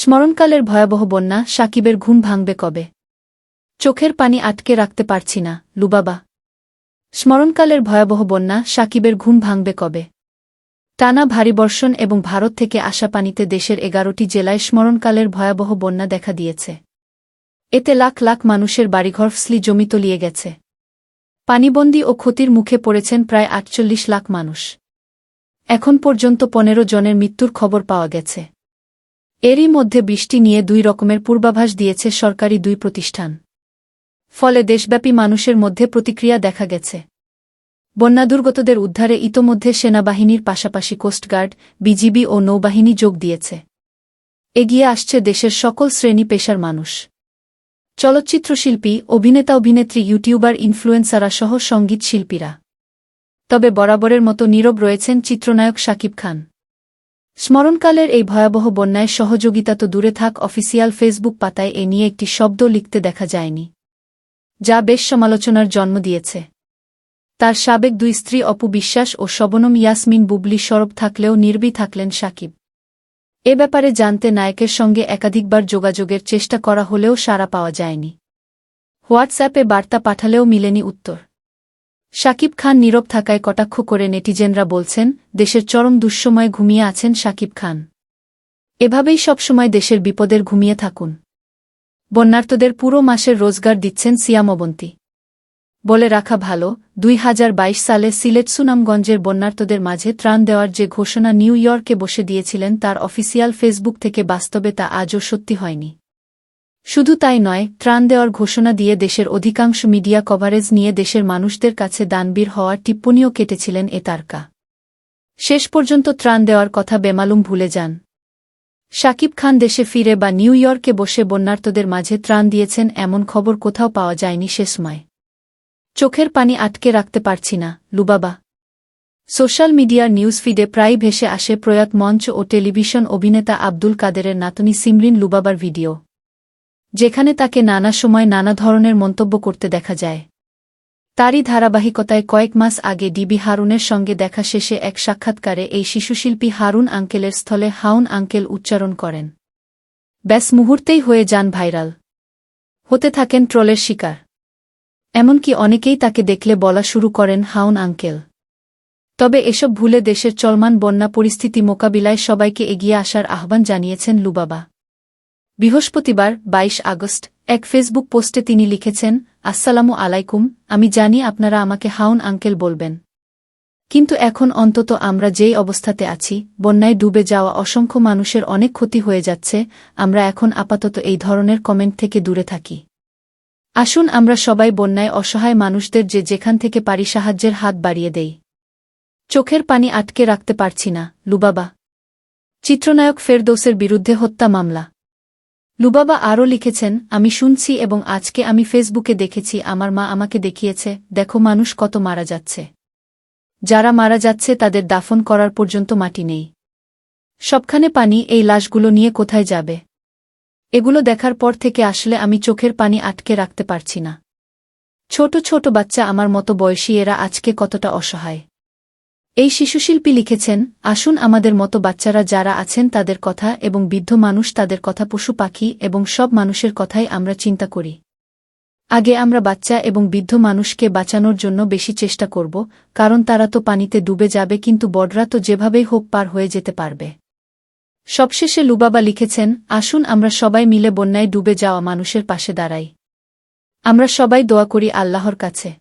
স্মরণকালের ভয়াবহ বন্যা সাকিবের ঘুম ভাঙবে কবে? চোখের পানি আটকে রাখতে পারছি না, লুবাবা। স্মরণকালের ভয়াবহ বন্যা সাকিবের ঘুম ভাঙবে কবে? টানা ভারী বর্ষণ এবং ভারত থেকে আসা পানিতে দেশের এগারোটি জেলায় স্মরণকালের ভয়াবহ বন্যা দেখা দিয়েছে। এতে লাখ লাখ মানুষের বাড়িঘর ফসলি জমি তলিয়ে গেছে। পানিবন্দী ও ক্ষতির মুখে পড়েছেন প্রায় আটচল্লিশ লাখ মানুষ। এখন পর্যন্ত পনেরো জনের মৃত্যুর খবর পাওয়া গেছে। এরই মধ্যে বৃষ্টি নিয়ে দুই রকমের পূর্বাভাস দিয়েছে সরকারি দুই প্রতিষ্ঠান। ফলে দেশব্যাপী মানুষের মধ্যে প্রতিক্রিয়া দেখা গেছে। বন্যাদুর্গতদের উদ্ধারে ইতোমধ্যে সেনাবাহিনীর পাশাপাশি কোস্টগার্ড, বিজিবি ও নৌবাহিনী যোগ দিয়েছে। এগিয়ে আসছে দেশের সকল শ্রেণি পেশার মানুষ। চলচ্চিত্রশিল্পী, অভিনেতা, অভিনেত্রী, ইউটিউবার, ইনফ্লুয়েন্সাররা সহ সংগীত শিল্পীরা। তবে বরাবরের মতো নীরব রয়েছেন চিত্রনায়ক শাকিব খান। স্মরণকালের এই ভয়াবহ বন্যায় সহযোগিতা তো দূরে থাক, অফিসিয়াল ফেসবুক পাতায় এ নিয়ে একটি শব্দ লিখতে দেখা যায়নি, যা বেশ সমালোচনার জন্ম দিয়েছে। তার সাবেক দুই স্ত্রী অপু বিশ্বাস ও শবনম ইয়াসমিন বুবলি সরব থাকলেও নির্বী থাকলেন সাকিব। এ ব্যাপারে জানতে নায়কের সঙ্গে একাধিকবার যোগাযোগের চেষ্টা করা হলেও সাড়া পাওয়া যায়নি। হোয়াটসঅ্যাপে বার্তা পাঠালেও মিলেনি উত্তর। শাকিব খান নীরব থাকায় কটাক্ষ করে নেটিজেনরা বলছেন, দেশের চরম দুঃসময়ে ঘুমিয়ে আছেন শাকিব খান। এভাবেই সবসময় দেশের বিপদের ঘুমিয়ে থাকুন। বন্যার্তদের পুরো মাসের রোজগার দিচ্ছেন সিয়ামবন্তী বলে রাখা ভালো, দুই হাজার বাইশ সালে সিলেট সুনামগঞ্জের বন্যার্তদের মাঝে ত্রাণ দেওয়ার যে ঘোষণা নিউ ইয়র্কে বসে দিয়েছিলেন তার অফিসিয়াল ফেসবুক থেকে বাস্তবে তা আজও সত্যি হয়নি। শুধু তাই নয়, ত্রাণ দেওয়ার ঘোষণা দিয়ে দেশের অধিকাংশ মিডিয়া কভারেজ নিয়ে দেশের মানুষদের কাছে দানবীর হওয়ার টিপ্পণীও কেটেছিলেন এ তারকা। শেষ পর্যন্ত ত্রাণ দেওয়ার কথা বেমালুম ভুলে যান। শাকিব খান দেশে ফিরে বা নিউ ইয়র্কে বসে বন্যার্তদের মাঝে ত্রাণ দিয়েছেন এমন খবর কোথাও পাওয়া যায়নি সে সময়। চোখের পানি আটকে রাখতে পারছি না, লুবাবা। সোশ্যাল মিডিয়ার নিউজ ফিডে প্রায় ভেসে আসে প্রয়াত মঞ্চ ও টেলিভিশন অভিনেতা আব্দুল কাদেরের নাতনি সিমরিন লুবাবার ভিডিও। যেখানে তাকে নানা সময় নানা ধরনের মন্তব্য করতে দেখা যায়। তারই ধারাবাহিকতায় কয়েক মাস আগে ডিবি হারুনের সঙ্গে দেখা শেষে এক সাক্ষাৎকারে এই শিশুশিল্পী হারুন আঙ্কেলের স্থলে হাউন আঙ্কেল উচ্চারণ করেন। ব্যাস মুহূর্তেই হয়ে যান ভাইরাল। হতে থাকেন ট্রলের শিকার। এমনকি অনেকেই তাকে দেখলে বলা শুরু করেন হাউন আঙ্কেল। তবে এসব ভুলে দেশের চলমান বন্যা পরিস্থিতি মোকাবিলায় সবাইকে এগিয়ে আসার আহ্বান জানিয়েছেন লুবাবা। বৃহস্পতিবার ২২ আগস্ট, এক ফেসবুক পোস্টে তিনি লিখেছেন, আসসালামু আলাইকুম, আমি জানি আপনারা আমাকে হাউন আঙ্কেল বলবেন। কিন্তু এখন অন্তত আমরা যেই অবস্থাতে আছি, বন্যায় ডুবে যাওয়া অসংখ্য মানুষের অনেক ক্ষতি হয়ে যাচ্ছে, আমরা এখন আপাতত এই ধরনের কমেন্ট থেকে দূরে থাকি। আসুন আমরা সবাই বন্যায় অসহায় মানুষদের যে যেখান থেকে পারি সাহায্যের হাত বাড়িয়ে দেই। চোখের পানি আটকে রাখতে পারছি না, লুবাবা। চিত্রনায়ক ফেরদৌসের বিরুদ্ধে হত্যা মামলা। লুবাবা আরও লিখেছেন, আমি শুনছি এবং আজকে আমি ফেসবুকে দেখেছি, আমার মা আমাকে দেখিয়েছে, দেখো মানুষ কত মারা যাচ্ছে। যারা মারা যাচ্ছে তাদের দাফন করার পর্যন্ত মাটি নেই। সবখানে পানি, এই লাশগুলো নিয়ে কোথায় যাবে? এগুলো দেখার পর থেকে আসলে আমি চোখের পানি আটকে রাখতে পারছি না। ছোট ছোট বাচ্চা আমার মতো বয়সী, এরা আজকে কতটা অসহায়। এই শিশুশিল্পী লিখেছেন, আসুন আমাদের মতো বাচ্চারা যারা আছেন তাদের কথা এবং বৃদ্ধ মানুষ তাদের কথা, পশু পাখি এবং সব মানুষের কথাই আমরা চিন্তা করি। আগে আমরা বাচ্চা এবং বৃদ্ধ মানুষকে বাঁচানোর জন্য বেশি চেষ্টা করব, কারণ তারা তো পানিতে ডুবে যাবে কিন্তু বড়রা তো যেভাবেই হোক পার হয়ে যেতে পারবে। সবশেষে লুবাবা লিখেছেন, আসুন আমরা সবাই মিলে বন্যায় ডুবে যাওয়া মানুষের পাশে দাঁড়াই। আমরা সবাই দোয়া করি আল্লাহর কাছে।